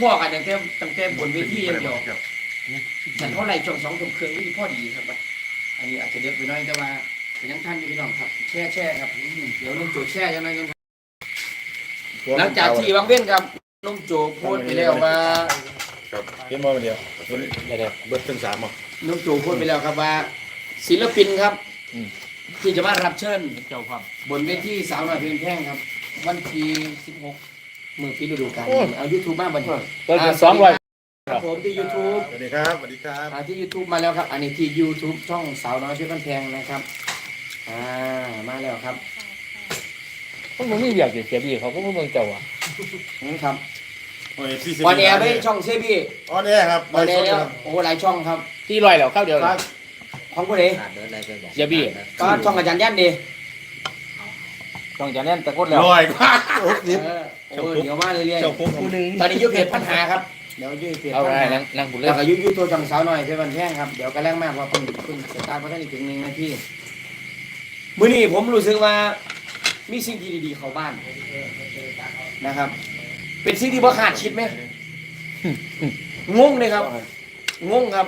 พ่อกันตั้งแต่ตั้งแต่บนเวทีอย่างเดียวฉันเท่าไหร่ช่องสองทุ่มครึ่งนี่พ่อดีครับอันนี้อาจจะเด็กไปหน้อยแต่ว่าเป็นยังท่านอยู่พี่น้องครับ แช่แช่ครับเดี๋ยวนุ่มโจแช่ยังไงกันครับหลังจากที่วางเว้นครับนุ่มโจโพสต์ไปแล้วว่าเห็นบ่มาเดียวเดี๋ยวเบิดถึงสามอะนุ่มโจโพสต์ไปแล้วครับว่า ศิลปินครับอืมที่จะมารับเชิญเจ้าความบนเวทีสาวน้อยเพลงแพงครับ วันที่16 มือปีฤดูกาลเอายูทูบมาบันทึกเปิดเป็นสองร้อยครับผมที่ YouTube สวัสดีครับ สวัสดีครับอ่าที่ YouTube มาแล้วครับ อันนี้ที่ YouTube ช่องสาวน้อยเพชรบ้านแพงนะครับ อ่า มาแล้วครับมันบ่มีอยากจะเสียบีเขาก็บ่เบิ่งเจ้าอะนี่ครับโอ้ยซีซีออนแอร์ไปช่องเซบีออนแอร์ครับออนแอร์แล้วโอ้หลายช่องครับ ที่ลอยแล้วเข้าเดียวครับของผู้ใดเสียบีก็ช่องอาจารย์ยันดี ต้องจะแน่นตะกดแล้วลอยกว่าโอ้ยเออโอ้เดี๋ยวมาเรื่อยเจ้าพวกผู้หนึ่งๆตอนนี้อยูเพจปัญหาครับเดี๋ยวอยูเพจเอาปัญไว้หานั่งนั่งบุญเลแล้ยวก็อยูยูตัวช่องสาวน้อยเพชรบ้านแพงครับเดี๋ยวก็แรงมากเพราะเพิ่งเพิ่งสตาร์ทมาได้อีกถึงหนึ่งนาทีมื้อนี้ผมรู้สึกว่ามีสิ่งที่ดีๆเข้าบ้านนะครับ เป็นสิ่งที่บ่คาดคิดไหมงงเลยครับงงครับ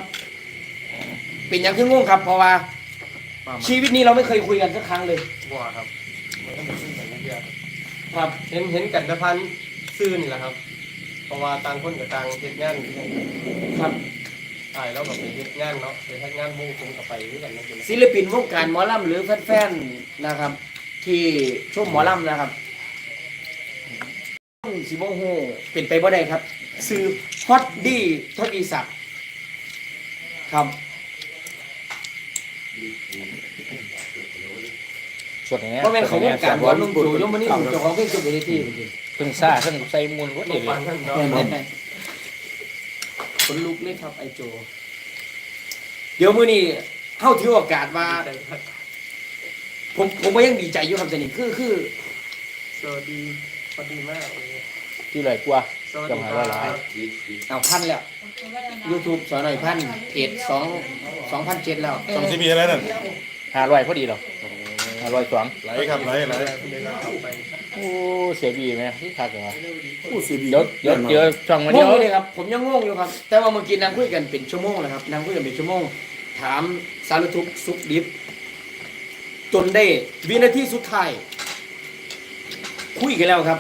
เป็นอย่างคืองงครับ เพราะว่า ชีวิตนี้เราไม่เคยคุยกันสักครั้งเลย บัวครับมันก็เหมือนกันเดียว ครับเห็นเห็นกันแตะพันซื่อนี่แหละครับ เพราะว่าต่างคนกับต่างเฮ็ดงานครับถ่ายแล้วแบบไปเฮ็ดงานเนาะไปเฮ็ดงานบุ้งคุมกับไปด้วยกันนะศิลปินวงการหมอลำหรือแฟนๆนะครับ ที่ชมหมอลำนะครับสิบโมโหเป็นไปบ่ได้ครับ ซื้อฮอตดีทวีศักดิ์ครับ สวดอย่างเงี้ยเพราะเป็นเขาวงการหมอลำจูยมมันนี่ถูกเจ้าของเพลงสุดเลยที่เพิ่งซ่าเพิ่งใส่มูลก็ลูดีกเลฟัยงท่านเนาะแน่นแน่คนลุกเลยครับไอโจ เดี๋ยวมื้อนี้เข้าถือโอกาสว่าผมผมก็ยังดีใจอยู่คำสนิทคือคือสวัสดีสวัสดีมากเลยที่ลอยกว่าสวัสดีครับเอาพันแล้ว YouTube สอนหน่อยพันเพจสองสองพันเจ็ดแล้วสองซีบีอะไรนั่นห้าร้อยพอดีหรอห้า ร้อยสองไหลครับไหลไหลโอ้เสียบีไหมที่ขาดเหรอผู้ซีบีเดี๋ยวเดี๋ยวเดี๋ยวช่องมางเดียวงเลยครับผมยังงงอยู่ครับ แต่ว่าเมื่อกี้นางคุยกันเป็นชั่วโมงนะครับนางคุยกันเป็นชั่วโมง ถามสารทุกข์สุขดิบจนได้วินาทีสุดท้ายคุยกันแล้วครับ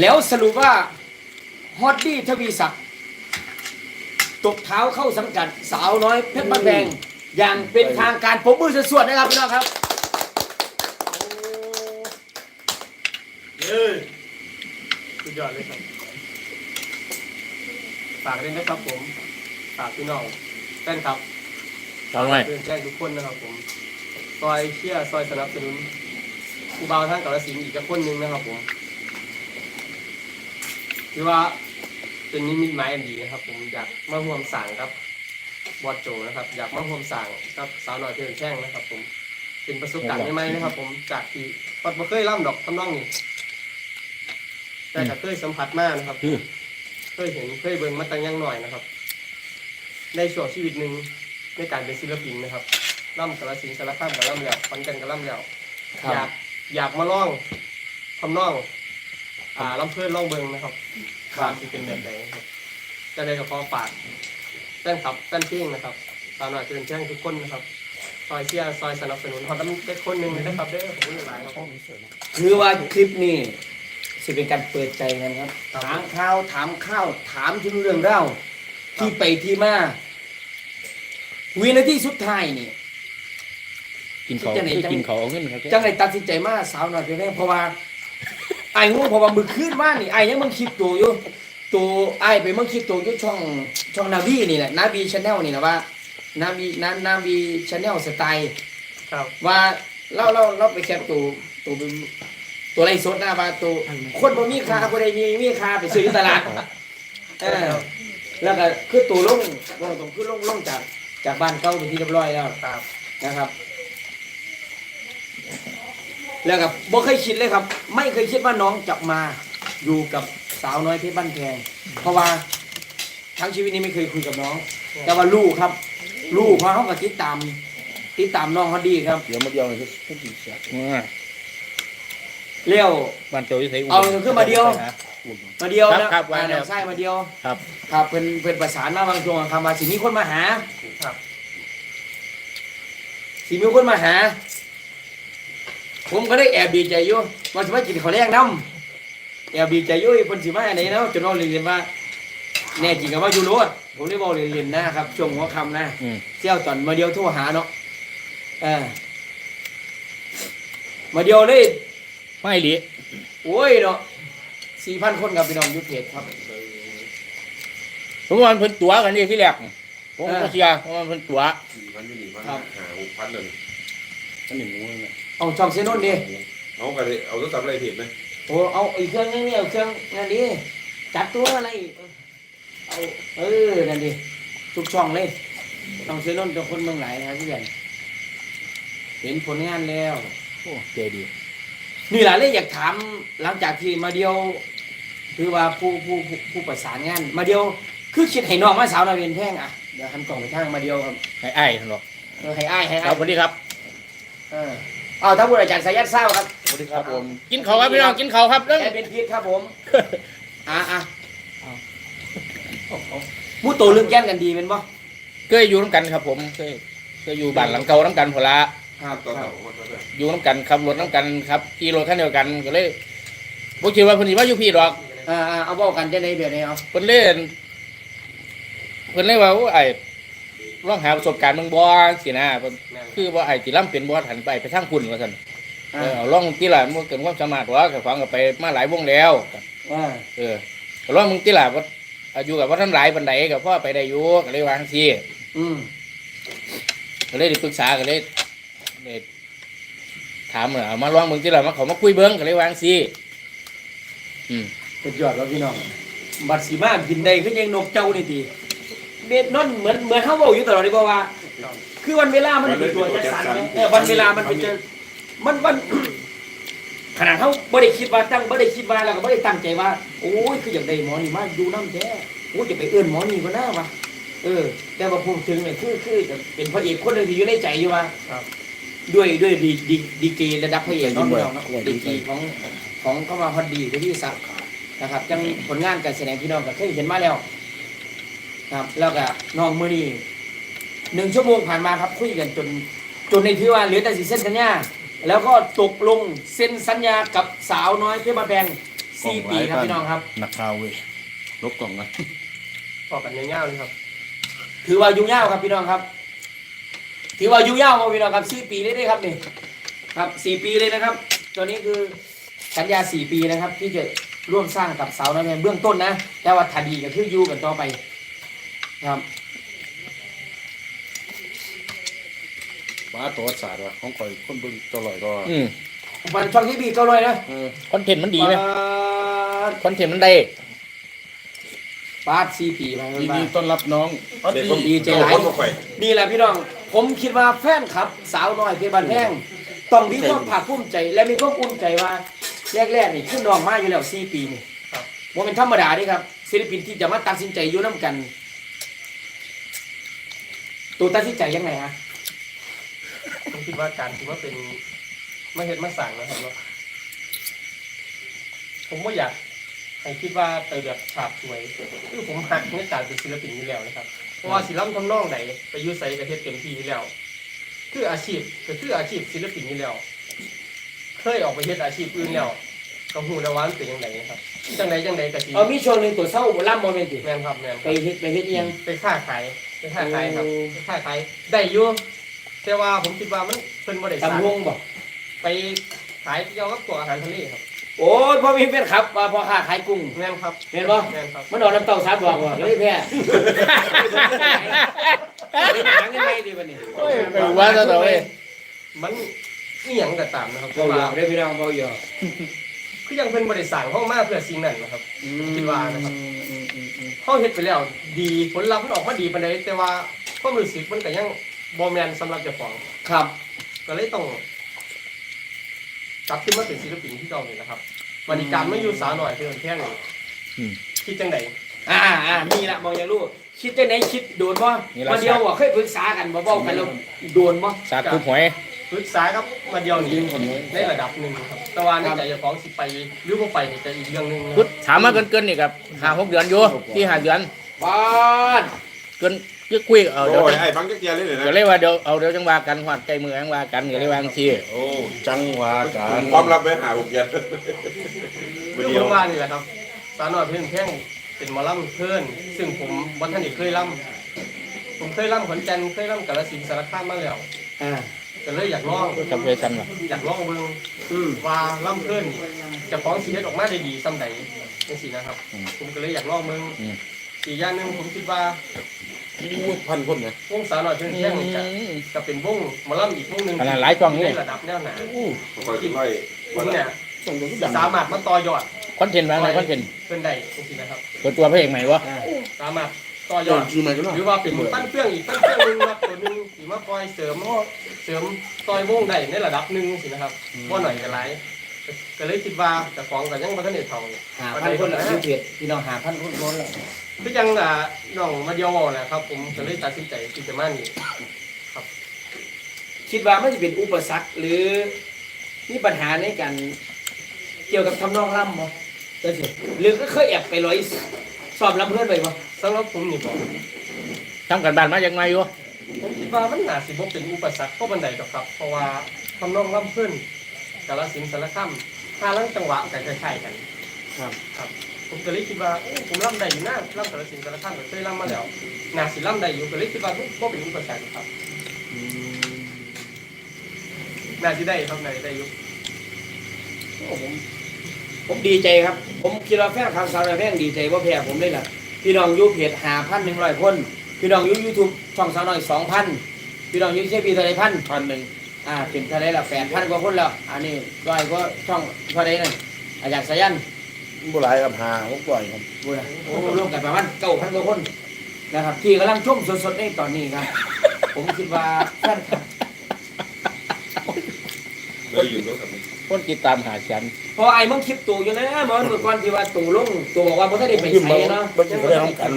แล้วสรุปว่าฮอตดี้ทวีศักดิ์ตกเท้าเข้าสังกัดสาวน้อยเพชรบ้านแพง อย่างเป็นทางการผมมือสวดๆนะครับพี่น้องครับเย้สุดยอดเลยครับ ฝากด้วยนะครับผม ฝากพี่น้องแฟนครับช่องไว้เพื่อนแจ้งทุกคนนะครับผมซอยเชียร์ซอยสนับสนุนครูบาวท่านกาลสินธุ์อีกกับคนหนึ่งนะครับผมคือว่าเป็นนิมิตหมายอันดีนะครับ ผมอยากมาร่วมสั่งครับ บอดโจนะครับ อยากมาร่วมสั่งกับสาวน้อยเพื่อนแช่งนะครับ ผมเป็นประสบการณ์ใหม่ๆนะครับ ผมจากที่ปัดมาเคยล่ำดอกทำนองนี้แต่ก็เคยสัมผัสมากนะครับเคยเห็นเคยเบิ่งมาตั้งยังหน่อยนะครับ ในช่วงชีวิตหนึ่งในการเป็นศิลปินนะครับล่ำกระสินธุ์สารคามกับล่ำแล้วฟันกันกับล่ำแล้วครับ อยากอยากมาล่องทำนอง อ่าล่ำเพื่อนล่องเบิงนะครับว่าจะเป็นแบบไหนครับจะได้กับพอฝากแฟนคลับแฟนเพลงนะครับตามหน่อยเชิญแจ้งทุกคนนะครับซอยเชียร์ซอยสนับสนุนขอตั้งเด็กคนหนึ่งเลยนะครับเด้อผมหลายครับคือว่าคลิปนี้จะเป็นการเปิดใจกันครับครับถามข่าวถามข้าว ถามถึงเรื่องเล่าที่ไปที่มาวินาทีสุดท้ายนี่กินเขาจะไหนจะกินเขาเอาเงินครับจังไรตัดสินใจมาสาวหน่อยเพียงแค่เพราะว่าไอ้งูเพราะว่ามือขึ้นมานี่ไอ้ยังมึงคลิปตัวอยู่ ตัวไอ้ไปมึงคลิปตัวอยู่ช่องช่องนาวีนี่แหละนาวีชาแนลนี่นะว่านาวีนานาวีชาแนลสไตล์ครับว่าเราเราเราไปแคปตัวตัวเป็นตัวไรสดนะว่าตัวคนบ่มีค่าคนใดมีมีค่าไปซื้ออยู่ตลาดเออแล้วก็คือตัวลงลงตรงคือลงลงจากจากบ้านเก่าเป็นที่เรียบร้อยแล้วครับนะครับ แล้วก็บ่เคยคิดเลยครับ ไม่เคยคิดว่าน้องจะมา อยู่กับสาวน้อยเพชรบ้านแพงเพราะว่าทั้งชีวิตนี้ไม่เคยคุยกับน้อง แต่ว่าลูกครับ ลูกเพราะเขาก็ติดตามติดตามน้องเขาดีครับเดี๋ยวมาเดียวเลยคือกินเสียเลี้ยวบ้านเจ้าอยู่ไสเอาขึ้นมาเดียวมาเดียวครับนะครับว่าอ่าแล้น้วองไส้มาเดียวครับ ครับเพิ่นเพิ่นประสานมาบางช่วงคำว่าสิมีคนมาหาครับสิมีคนมาหา ผมก็ได้แอบดีใจอยู่ว่าสิมากินข้าวแรงน้ำ แอบดีใจอยู่เพิ่นสิมาไหนเนาะจนเราเรียนว่าแน่จริงกับว่าอยู่โลดผมได้บอกเรียนๆนะครับช่วงหัวค่ำนะอืมเสี่ยวตอนมาเดียวโทรหาเนาะเออมาเดียวเลย ไม่หลีโอ้ยเนาะสี่พันคนกับพี่น้องอยุเพจครับ ผมว่ามันเพิ่นตัวกันนี่ที่แรกผมเออก็เชียร์เพราะว่ามันเพิ่นตัวสี่พันอยู่นี่พันครับ หาหกพันเลยอันนี้หมูเนี่ยเอาช่องเซนนดิเอากันเลยเอาตัวตับอะไรผิดไหม โอ้เอาอีกเครื่องนึงเนี่ยเอาเครื่องนั่นดิจัดตัวอะไรอีกเอาเออนั่นดิทุกช่องเลยช่องเซนนเป็นคนเมืองไหนนะครับพี่แบนเห็นผลงานแล้วโอ้ใจดี นี่แหละเลยอยากถามหลังจากที่มาเดียว คือว่าผู้ผู้ผู้ผู้ประสานงาน มาเดียว คือคิดให้น้องมาสาวนาเวียนแพงอะเดี๋ยวหันกล่องไปทางมาเดียวครับให้อ้ายท่านบอกเออให้อ้ายให้คอ้ารัยบสวัสดีครับ เออเอาถ้าพูดอาจารย์สายัดเศร้าครับสวัสดีครับผมกินข้าวครับพี่น้องกินข้าวครับเรื่องแอดเป็นพีทครับผมอะอะหมูโตเรื่องแก้นกันดีเป็นปะเคยอยู่น้ำกันครับ ผมเคยเคยอยู่บ้านหลังเก่าน้ำกันพนละครับตัวครัเต่าบหมดแล้วเนี่ยอยู่น้ำกันขับรถน้ำกันครับขี่รถคันเดียวกันก็เลยบ่คิดว่าเพิ่นสิมาอยู่พี่ดอกอ่าอ่าเอาบอกกันจะในเบียดในเอาเพิ่นเล่นเพิ่นเลยว่าโอ้ไอ้ ลองหาประสบการณ์เมืองบ่สินะเพิ่นแม่นคือว่าไอ้ที่ล่ำเป็นบ่หันไปไปทางคุณว่าซั่นอ่าเออเอาลองที่ล่ะมันเกินความสามารถว่ากับฟังกับไปมาหลายวงแล้วอ่าเออก็ลองมึงที่ล่ะว่าอายุกับว่าท่านหลายปานใดก็พ่อไปได้อยู่ก็เลยวาจั่งซี่อืมก็เลยได้ปรึกษาก็เลยได้ถามว่าเอามาลองมึงที่ล่ะมาเขามาคุยเบิ่งก็เลยวาจั่งซี่อืมสุดยอดแล้วพี่น้องบัตรสีมาบินได้ขึ้นยังนกเจ้านี่ที เบ็ดนั่นเหมือนเหมือนเขาบอกอยู่ตลอดเลยบอกว่า คือวันเวลามันเป็นตัวจัดสรรนะเออวันเวลามันเป็นจะมันมัน ขนาดเขาไม่ได้คิดว่าตั้งไม่ได้คิดว่าแล้วก็ไม่ได้ตั้งใจว่า โอ้ยคืออย่ากได้หมอนี่มาดูน้ำแท้โอ้ยจะไปเอื้อนหมอนี่ก็น่าวะเออ แต่ว่าพูดถึงเนี่ยคือคือจะเป็นพระเอกคนหนึ่งที่อยู่ในใจอยู่ว่าด้วยด้วยดีดีดีกรีระดับพระเอกน้องน้องเนาะดีกรีของของเข้ามาพอดีที่ที่สักดิ์นะครับจังผลงานการแสดงพี่น้องก็เคยเห็นมาแล้ว ครับ แล้วก็น้องมือนี้หนึ่งชั่วโมงผ่านมาครับคุยกันจน จนในที่ว่าเหลือแต่สีเส้นสัญญาแล้วก็ตกลงเซ็นสัญญากับสาวน้อยเพชรบานแพงสี่ปีครับพี่น้องครับนักข่าวเว้ยลบกล่องนะพอกันยาวๆเลยครับ ถือว่ายุ่งยาวครับพี่น้องครับ ถือว่ายุ่งยาวครับพี่น้องครับสี่ปีเลยได้ครับนี่ครับสี่ปีเลยนะครับ ตัวนี้คือสัญญาสี่ปีนะครับ ที่จะร่วมสร้างกับสาวน้อยแมนเบื้องต้นนะ แต่ว่าถ้าดีก็คืออยู่กันต่อไป ครับป้าตัวศาสตร์ว่ะของข่อยคนเบิ่งตลอดก็อืมวันช่องที่บีก็เลยนะเออคอนเทนต์มันดีไหมปาดคอนเทนต์มันได้ ปาดสี่ปีไปยินมาดีต้อนรับน้องดีใจหลายคนบ่ข่อยนี่แหละพี่น้อง ผมคิดว่าแฟนครับ สาวน้อยเพชรบานแพงต้องมีความภาคภูมิใจ และมีความอุ่นใจว่าแรกๆนี่ขึ้นน้องมาอยู่แล้วสี่ปีนี่ครับว่าเป็นธรรมดาเดิครับศิลปินที่จะมาตัดสินใจอยู่น้ำกัน ตัวตัดสินใจยังไงฮะผมคิดว่าการที่ว่าเป็นมาเฮ็ดมาสั่งนะครับเนาะผมว่าอยากให้คิดว่าไปแบบฉาบสวยคือผมหักในการเป็นศิลปินอยู่แล้วนะครับเพราะว่าศิลป์ทำนองใดไปอยุ่ใส่กระเทศเต็มที่อยู่แล้ว คืออาชีพก็คืออาชีพศิลปินอยู่แล้ว เคยออกไปเฮ็ดอาชีพอื่นแล้วก็หูแล้วว่ามันเป็นยังไงนะครับจังใดจังใดก็สิเออมีช่วงหนึ่งตัวเศร้าล่ำโมเมนต์ติแม่นครับแม่นคไปรับเฮ็ดไปเฮ็ดอิหยังไปค้าขาย ไปค้าขายครับโอ้ไปค้าขายได้อยู่แต่ว่าผมคิดว่ามันเป็นบ่ได้สร้างตำวงบอกไปขายเกี่ยวกับตัวอาหารทะเลครับโอ้ยพอมีเป็นครับว่าพอค้าขายกุ้ง แม่นครับเห็นบ่ แม่นครับมันออกน้ำเต้าสามบอกว่าเลยแพ้ไปหาเงินไม่ดีวันนี้โอ้ยไปว่าซะต่อเว้ยมันอีหยังก็ตามนะครับเบาหยอกได้พี่น้องเบาหยอก คือยังเป็นบริษัทห้องมาเพื่อสิ่งนั้นนะครับ คิดว่านะครับอืมอืมอืมอืมเขาเฮ็ดไปแล้วดีผลลัพธ์มันออกมาดีปานใดแต่ว่าความรู้สึกมันก็ยังบ่แม่นสำหรับเจ้าของครับ ก็เลยต้องกลับขึ้นมาเป็นศิลปินที่เก่านี่นะครับวันนี้การไม่อยู่สาวหน่อยเพียงแค่นี้อืม คิดจังไดอ่าอ่ามีละมองอย่างรู้คิดได้ไหนคิดโดนบ่นี่ล่ะ วันเดียวบ่เคยปรึกษากันบ่เว้ากันแล้วโดนบ่สาดทุบหวย ปรึกษาครับมาเดียวยืนี้มคนนี้ในระดับหนึ่งครับ แต่ว่าในใจเจ้าของสิไปหรือบ่ไปนี่ก็อีกเรื่องหนึงนะคพุรัทบธถามมาเกินเกินๆนี่ครับห้าหกเดือนอยู่ที่ห้าเดือนบ้านเกินยึกคุยเอาเดี๋ยวโอ้ยไอ้ฟังจักเจียเลยเนี่ยก็นะเลยว่าเดี๋ยวเอาเดี๋ยวจังว่ากันหอดใจมือจังว่ากันก็เลยวาจังซี่โอ้จังหวะการความลับไปหาผมยันเรื่องผมว่านี่แหละครับสาวน้อยเพิ่นแท่งเป็นหมอลำเพิ่นซึ่งผมบ่ทันได้เคยลำผมเคยลำขอนแก่นเคยลำกาฬสินธุ์สารคามมาแล้ว อ่า ก็เลยอยากลองจำเคยกันว่ะอยากลองเบิ่งอืมว่าลำเพิ่นเจะฟ้าของสิเฮ็ดออกมาได้ดีซำใดจังซี่นะครับ ผมก็เลยอยากลองเบิ่งอีกอย่างหนึงผมคิดว่าอู้พันคนเนี่ยวงสาวน้อยเพิ่นแท่งนี่ก็ก็เป็นวงหมอลำอีกวงหนึงขนาดหลายช่องในนี่ระดับแนวหนาคอยค่อยผมเนี่ยสามารถมาต่อยอดคอนเทนต์ว่าไงคอนเทนต์เพิ่นได้จริงๆนะครับ เปิดตัวพระเอกใหม่วะสามารถ ต่อยอดคือไหนกันเนาะหรือว่าเป็นปั้นเครื่องอีกปั้นเครื่องหนึงครับตัวหนึงสีมาคอยเสริมเสริมต่อยวงได้ในระดับหนึ่งสินะครับว่าหน่อยกันไรก็เลยคิดว่าเจะของกันยังบ่ทันได้เท่าหาพันคนละยูเพจพี่น้องหาพันคนคนละคือยังอ่าน้องมาเดียวแหละครับ ผมก็เลยตัดสินใจที่จะมานี่คิดว่ามันจะเป็นอุปสรรคหรือมีปัญหาในการเกี่ยวกับทำนองร่ำบ่ก็สิหรือก็เคยแอบไปร้อย สอบรับเพื่อนไปบ่สำหรับผมนี่บอกทำกันบ้านมาจากไงวะผมคิดว่ามันน่าสิบ่เป็นอุปสรรคก็บันไดดอกครับ เพราะว่าทำนองล่ำเพิ่นกาลสินธุ์สารคามถ้าลังจังหวะกันคล้ายๆกัน ครับ ครับผมก็เลยคิดว่าเอ้ยผมล่ำได้อยู่นะล่ำกาลสินธุ์สารคามก็เคยล่ำมาแล้วน่าสิล่ำได้อยู่ก็เลยคิดว่าบ่เป็นอุปสรรคครับน่าสิได้ครับน่าสิได้อยู่โอ้ผม ผมดีใจครับ ผมคิดว่าแฟนคลับสาวน้อยแพงดีใจว่าแพ้ผมเลยล่ะพี่น้องยูเพจหาพันหนึ่งร้อยคนพี่น้องยูยูทูบช่องสาวน้อยสองพันพี่น้องยูเชฟีเท่าไรพันพันหนึ่งอ่าเป็นเท่าไรละแปดพันกว่าคนแล้วอันนี้ร้อยก็ช่องเท่าไรนั่นอาจารย์สายันบุหลายกับหาหกร้อยครับบุญนะโอ้รวมกันประมาณเก้าพันกว่าคนนะครับ ที่กำลังชมสดๆในตอนนี้ครับ ผมคิดว่าแฟนคลับเลยอยู่ด้วยกัน คนติดตามหาฉันเพอไอ้มึงคลิปตู่อยู่นะเมื่อวันเมื่อก่อนที่ว่าตู่ลงตู่บอกว่าผมไม่ได้ไปขึ้นใช้มาเนาะบันทึกได้ของกัน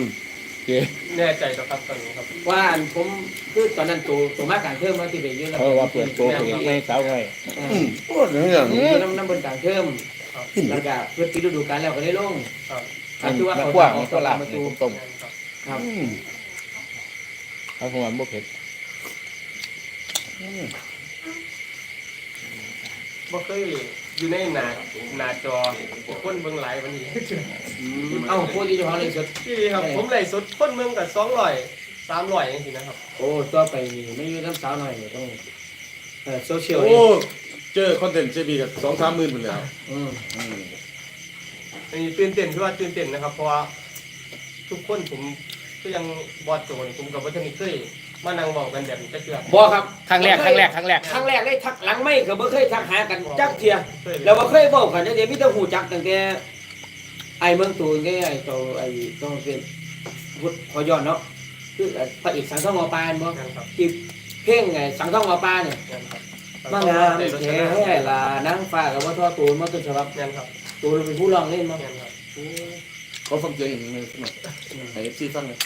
โอเคแน่ใจต่อครับตอนนี้ครับว่าอันผมคือตอนนั้นตู่ตู่มากการเพิ่มมาที่ไปยืนเพราะว่าเปิดตัวพระเอกไม่สาวไงอืมโอ้ยเนี่ยคือน้ำน้ำบนการเพิ่มครับแล้วก็เพื่อปิดฤดูกาลแล้วก็ได้ลงครับมันคือว่านักเขากว้างอมัอนกก็หลับประในตูตรงครับครับอืมๆเอาหัวบุกเผ็ด บ่เคยอยู่ในหน้าหน้าจอคนเบิ่งหลายวันนี้ เอ้าพูดที่เจ้าของเลยสุด ที่ครับ ผมไล่สุดคนเมืองกับสองร้อยสามร้อยอย่างนี้นะครับ โอ้ตัวไปนี่ไม่อยู่น้ำสาวหน่อยต้องเออโซเชียลโอ้เจอคอนเทนต์เจบีกับสองสามหมื่นหมดแล้วอืมอืมอันนี้ตื่นเต้นที่ว่าตื่นเต้นนะครับ เพราะว่าทุกคนผมก็ยังบอดโจนผมกับวัฒนิเคย มานั่งบอกกันแบบนี้จะเกือบบอกครับครั้งแรกครั้งแรกครั้งแรกครั้งแรกได้ทักหลังไม่ก็บ่เคยทักหากันจักเทียเคยเราบ่เคยบอกกันจักเทียมีแต่หูจักตั้งแต่ไอ้เมืองตูนไงไอ้ตัวไอ้ต้องเป็นพุทธขอย้อนเนาะคือพระเอกสังทองหมอปลาเห็นบ่นั่นครับที่เพลงไงสังทองหมอปลาเนี่ยนั่นครับมางามแท้ลานางฟ้ากับว่าทอตูนมาต้นฉบับนั่นครับตูนเป็นผู้ร้องเล่นมานั่นครับเขาฟังเสียงอย่างนี้ไหมไอ้ซีฟังเลย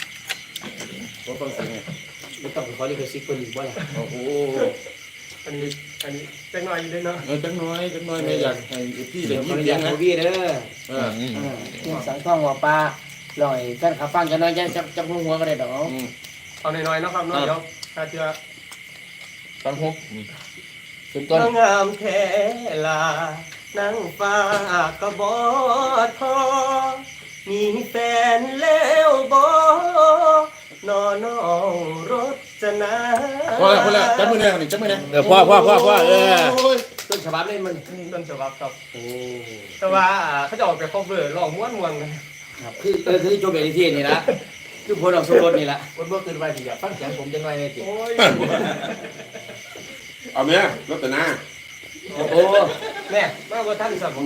เขาฟังเสียง ไงไม่ต้องไปขอลิขสิทธิ์คนอีกบ่ล่ะโอ้โหอันนี้อันนี้จังหน่อยอยู่ด้วยเนาะเออจังน้อยจังน้อยไม่อยากให้พี่ได้เดี๋ยวขยิอนอนุเสีญายตงนะเขาพี่เด้อเอออืมเออเพลงสังทองหมอปลาลอยแฟนขับฟังกันหน้อยจะจะจะหัวก็ได้ดอก อืมเอาหน่อยๆเนาะครับเนาะเดี๋ยวถ้าเจอตอนฮุบอืมขึ้นต้น นางงามแท้ลานางฟ้ากระบอทอมีแฟนแล้วบอ นอน้องรจนาพอแล้วพอแล้วจับมือแน่คนนี้จับมือแน่เออพ่อพ่อพ่อพ่อเออ โยต้นฉบับเล่นมันต้นฉบับครับ โอ้แต่ว่าเขาจะออกไป cover ร้องม้วนม้วนๆกันครับคือเออคือโจเบลิทีนี่ละคือผลออกสมรสนี่ละวันเมื่อคืนวันที่อยากฟังเสียงผมจังไรในติโอ้ยเอาไหมรถแต่หน้าโอ้แม่มาว่าท่านสับผม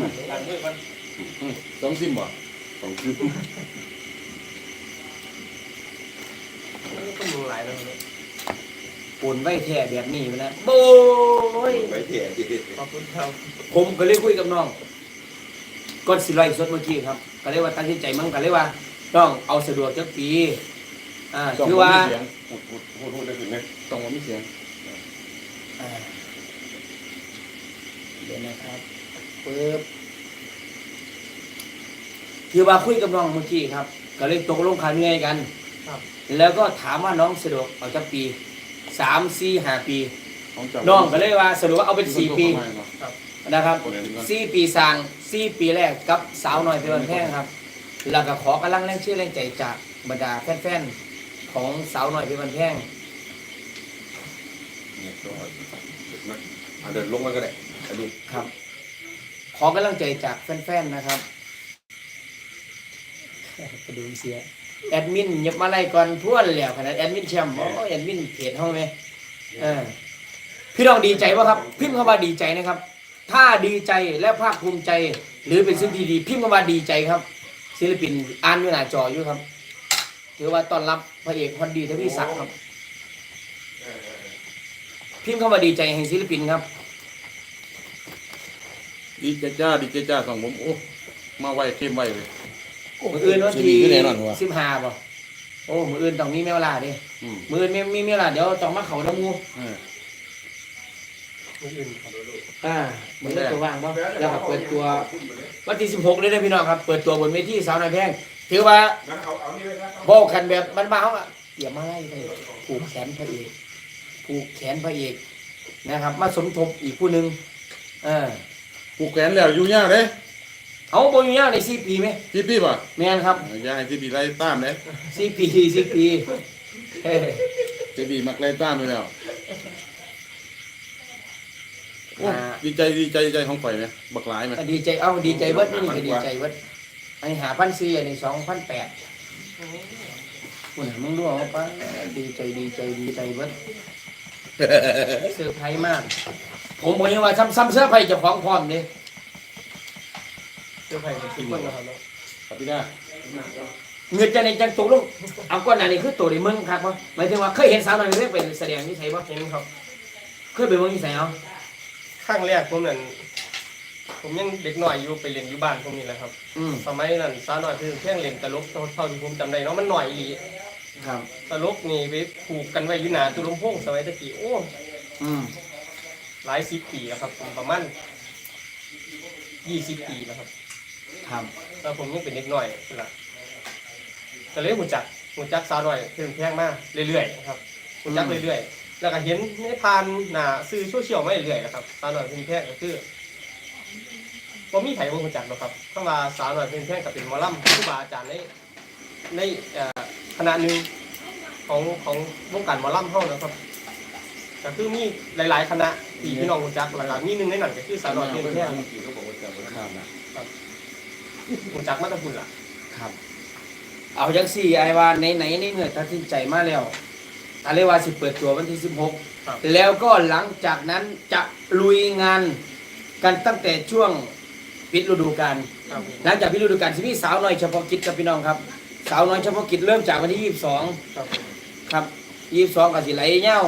สองซิมบ่ของคือ ต้องดูหลายแล้วเนี่ยปุ่นไว้แท้แบบนี้มันนะโอ้ยไปเถี่ยที่ขอบคุณครับผมก็เลยคุยกับน้องก่อนสิไลฟ์สดเมื่อกี้ครับ ก็เลยว่าตัดสินใจมั่งก็เลยว่าต้องเอาสะดวกจักปีอ่าต้องคือบ่ว่ามีเสียงพูดพูดพูดพูดได้ถึงไหมต้องบ่มีเสียงอ่าเดี๋ยวนะครับปึ๊บคือว่าคุยกับน้องเมื่อกี้ครับ ก็เลยตกลงขาเหนื่อยกันครับ แล้วก็ถามว่าน้องสะดวกเอาจักปีสามสี่ห้าปีของเจ้าน้องก็เลยว่าสรุปว่าเอาเป็นสี่ปีนะครับคนนี้ก็สี่ปีสร้างสี่ปีแรกกับสาวน้อยเพลินแพงครับ แล้วก็ขอกำลังแรงเชื่อแรงใจจากบรรดาแฟนๆของสาวน้อยเพลินแพงเนี่ยก็เอาเดินลงมาก็ได้อันนี้ครับ ขอกำลังใจจากแฟนๆนะครับกระดูมเสีย แอดมินหยับมาไล่ก่อนพวนแล้วขนาดแอดมินแชมป์โอ้แอดมินเพจห้องไหมเออพี่น้องดีใจป่ะครับ พิมพ์คำว่าดีใจนะครับ ถ้าดีใจและภาคภูมิใจ หรือเป็นสิ่งที่ดีพิมพ์คำว่าดีใจครับ ศิลปินอ่านอยู่หน้าจออยู่ครับถือว่าต้อนรับพระเอกคนดีทวีศักดิ์ครับ พิมพ์คำว่าดีใจแห่งศิลปินครับ ดีเจจ้าดีเจจ้าสองผมโอ้มาไวเข้มไวเลย มืออื่นวันสิมีที่ขึ้นแน่นอนวะสิบห้าป่ะโอ้มืออื่นต้องมีแมวลาดิอืมมืออื่นมีมีแมวลาเดี๋ยวต้องมาเขาดมูเออมื้ออื่นครับอ่ามืออื่นตัวว่างป่ะแล้วก็เปิดตัววันที่สิบหกเลยนะพี่น้องครับเปิดตัวบนเวทีสาวน้อยแพงถือว่าเอาเอานี่เลยครับบอกกันแบบบ้านๆเขาอะเดี๋ยวมาไล่เลยผูกแขนพระเอกผูกแขนพระเอกนะครับ มาสมทบอีกผู้หนึ่งเออ ผูกแขนแล้วอยู่ยากเลย เอาโบอยู่ยากในสี่ปีไหมที่พี่ป่ะแม่นครับยายที่พี่ไล่ตามเลยสี่ปีสี่ปีเฮ้ที่พี่มักไล่ตามไปแล้วโอ้อ่าดีใจดีใจดีใจของข่อยไหมบักหลายไหมก็ดีใจเอ้าดีใจเบิดนี่ก็ดีใจเบิดอันนี้หาพันสี่อันนี้สองพันแปดคุณมึงดูเอาปะดีใจดีใจดีใจเบิดเซอร์ไพรส์มาก ผมบอกยังว่าซ้ำซ้ำเสื้อร์ไพรส์เจ้าของพร้อมเลย เจ้าไผ่กับทุกคนนะครับเนาะครับพี่หน้าเงินจะในจังตกลงเอาก้อนหนานี่คือตัวในเมืองครับวะหมายถึงว่าเคยเห็นสาวน้อยเล็กเป็นแสดงที่ไสบ่เห็นครับ เคยไปเมืองที่ไสเอาครั้งแรกผมนั่นผมยังเด็กหน่อยอยู่ไปเรียนอยู่บ้านผมนี่แหละครับอืมสมัยนั้นสาวน้อยคือเพียงเล่นตลกเท่าที่ผมจำได้เนาะมันหน่อยอีหลีครับตลกนี่ไปผูกกันไว้อยู่หน้าตุลมพงสมัยตะกี้โอ้อืมหลายสิบปีแล้วครับ ประมาณยี่สิบปีแล้วครับ ครับตอนผมยังเป็นเด็กหน่อยนั่นล่ะก็เลยหูจักหูจักสาวน้อยเพิ่มแพงมากเรื่อยๆนะครับหูจักเรื่อยๆแล้วก็เห็นในผ่านหน้าสื่อโซเชียลมาเรื่อยๆนะครับสาวน้อยเพิ่มแพงก็คือผมมีไผบ่หูจักหรอกครับคำว่าสาวน้อยเพิ่มแพงก็เป็นหมอลำครูบาอาจารย์ในในเอ่อคณะหนึ่งของของวงการหมอลำเฮานะครับก็คือมีหลาย ๆ คณะที่พี่น้องหูจักแล้วก็มีหนึ่งในนั้นก็คือสาวน้อยเพิ่มแพงเขาบอกว่าจะมาทำนะ หูจักมาแตะคุณล่ะ ครับ เอาจังสี่ไอ้ว่าไหนไหนในเมื่อตัดสินใจมาแล้วอะไรว่าสิเปิดตัววันที่สิบหกครับ แล้วก็หลังจากนั้นจะลุยงานกันตั้งแต่ช่วงปิดฤดูกาล ครับหลังจากปิดฤดูกาลสิมีสาวน้อยเฉพาะกิจกับพี่น้องครับ สาวน้อยเฉพาะกิจเริ่มจากวันที่ยี่สิบสองครับครับยี่สิบสองกับสิไหลเง่า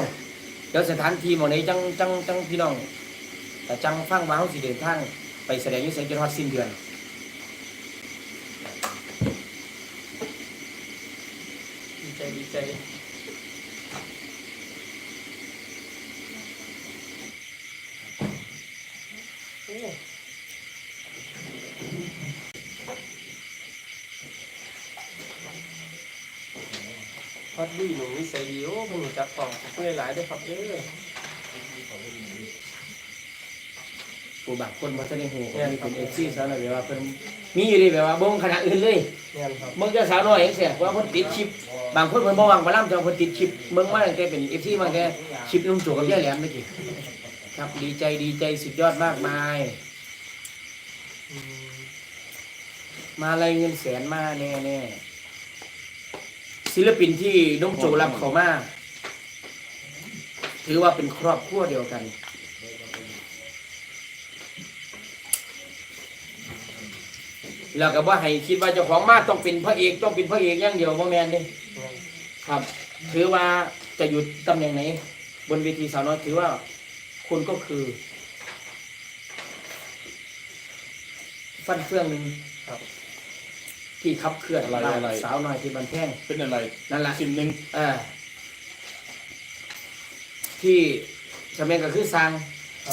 เดี๋ยวสถานที่หมดนี้จังจังจังพี่น้อง แต่จังฟังว่าเขาสิเดินทางไปแสดงอยุ่เซนจนฮอดสิ้นเดือน ดี ใจดีใจโอ้พอดดีหนูนิสัยดีโอ้เพิ่งรู้จักต่อเพื่อหลายได้อครับเด้อผู้บางคนมาแสดงหูนี่เป็นเอฟซีสาวน้อยแบบว่าเพิ่นมีอยู่ดีแบบว่าบ่งคณะอื่นเลยเงี้ยครับเมืองเจ้าสาวน้อยเองเสียว่าเพิ่นติดชิป บางคนเพิ่นบ่วางบ่ล่ำแต่ว่าเพิ่นติดชิปเมืองมาตั้งแต่เป็นเอฟซีมาตั้งแต่ชิปลุงโจกับยายแหลมเมื่อกี้ครับดีใจดีใจสุดยอดมากมาย มาอะไรเงินแสนมาแน่แน่ศิลปินที่น้องโจรับเขามาถือว่าเป็นครอบครัวเดียวกันแล้วก็ว่าให้คิดว่าเจ้าของมาต้องเป็นพระเอกต้องเป็นพระเอกอย่างเดียวบ่แม่นเด้ ครับ ถือว่าจะอยู่ตำแหน่งไหน บนเวทีสาวน้อยถือว่าคุณก็คือ ฟันเฟืองหนึ่งครับ ที่ขับเคลื่อนอะไรบ้านอะไร สาวน้อยที่บันแท่ง เป็นอะไรนั่นแหละ สิ่งหนึ่งเอ่าที่สมัยก็คือสร้าง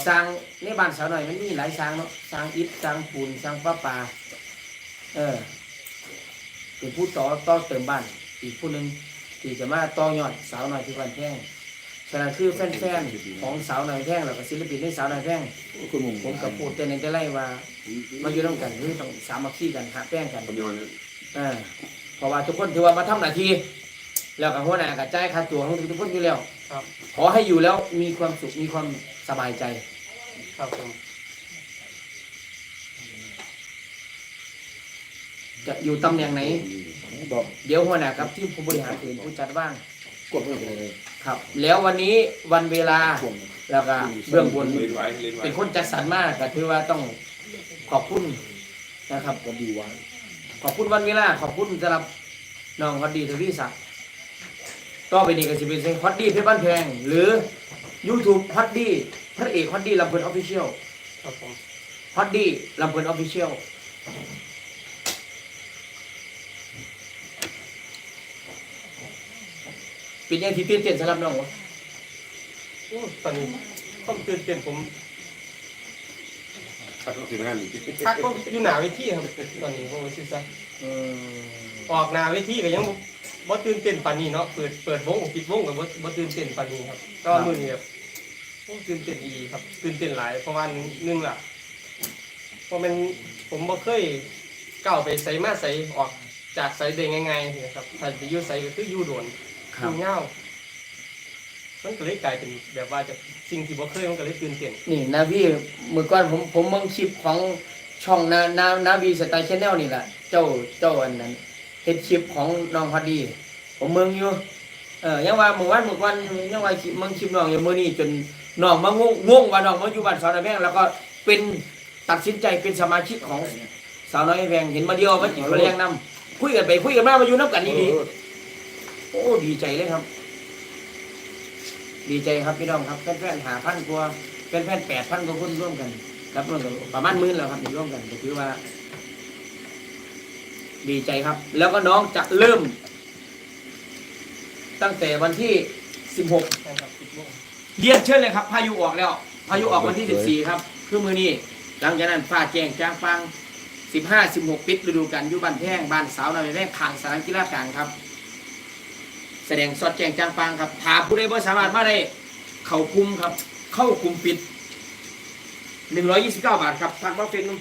สร้างในบ้านสาวหน่อยมันมีหลายสร้างเนาะสร้างอิฐสร้างปูนสร้างป้าปลาเออเป็นผู้ต่อต่อเติมบ้านอีกผู้หนึ่ง ที่จะมาต่อยอดสาวหน่อยที่บ้านแท่งฉะนั้นคือแฟนๆของสาวหน่อยแท่งแล้วก็ศิลปินในสาวหน่อยแท่งคุณมุมผมกับพูดแต่ในจะไล่ว่ามาอยู่ร่วมกันคือต้องสามัคคีกันหาแป้งกันคนเดียวเนี่ยเออเพราะว่าทุกคนถือว่ามาทำหน้าที่แล้วกับหัวหน้ากับจ่ายค่าตัวของทุกคนอยู่แล้วครับขอให้อยู่แล้วมีความสุขมีความสบายใจครับผมจะอยู่ตำแหน่งไหน บอกเดี๋ยวหัวหน้ากับทีมผู้บริหารเป็นผู้จัดว่างกดไม่ไปเลยครับ แล้ววันนี้วันเวลาช่วงแล้วก็เบื้องบนเล่นไว้เล่นไว้เป็นคนจัดสรรมากก็ถือว่าต้องขอบคุณนะครับก็ดีวะขอบคุณวันเวลาขอบคุณสำหรับน้องฮอดดีทวีศักดิ์ต่อไปนี้ก็จะเป็นฮอดดี้เพชรบ้านแพงหรือ YouTube ฮอดดี้พระเอกฮอดดี้ลำเพลินออฟฟิเชียลครับผมฮอดดี้ลำเพลินออฟฟิเชียล เป็นยังที่ตื่นเต้นสำหรับน้องวะโอ้ตอนนี้ความตื่นเต้นผมตัดต้องถึงงานอีกพักก็อยู่หนาเวทีครับตอนนี้ผมว่าซื่อซะเออออกหนาเวทีก็ยังบ่บ่ตื่นเต้นปานนี้เนาะเปิดเปิดวงปิดวงก็บ่บ่ตื่นเต้นปานนี้ครับก็มื้อนี้แบบโอ้ตื่นเต้นอีหลีครับตื่นเต้นหลายเพราะว่าหนึงล่ะเพราะมันผมบ่เคยก้าวไปไสมาไสออกจากไสได้ง่ายๆนะครับถ้าไปอยู่ไสก็คืออยู่โดน ครัอบยู่ยาวมันก็เลยกลายเป็นแบบว่าจะสิ่งที่บ่เคยมันก็เลยตื่นเต้นนี่นาวีเมื่อก่อนผมผมเบิ่งคลิปของช่องนานานาวีสไตล์ชแนลนี่แหละเจ้าเจ้าอันนั้นเฮ็ดคลิปของน้องฮอดดี ผมเมืองอยู่เออยังว่าเมื่อวันเมื่อวันยังว่าคลิปเมืองคลิปน้องอยู่มื้อนี้จนน้องมางงงงว่าน้องมาอยู่บ้านสาวน้อยแพงแล้วก็เป็นตัดสินใจเป็นสมาชิกของสาวน้อยแพงเห็นมาเดียวมาจิบมาเลี้ยงนํคุยกันไปคุยกันมามาอยู่นํกันดีๆ โอ้ดีใจเลยครับ ดีใจครับพี่น้องครับแฟนๆหาพันกว่าแฟนๆแปดพันกว่าคนร่วมกันครับร่วมกันประมาณหมื่นแล้วครับร่วมกันก็ถือว่า ดีใจครับ แล้วก็น้องจะเริ่ม ตั้งแต่วันที่16นะครับปิดวงเรียนเชิญเลยครับ พายุออกแล้ว พายุออกวันที่14ครับ คือมือนี้หลังจากนั้นฟ้าแจ้งจ้างฟัง15 16ปิดฤดูกาลอยุบันแพงบ้านสาวน้อยแพงทางสนามกีฬากลางครับ แสดงสดแจ้งจ้างฟังครับถามผู้ใดบ่สามารถมาได้เข้าคุมครับ เข้าคุมปิด 129 บาทครับทักมาเฟซ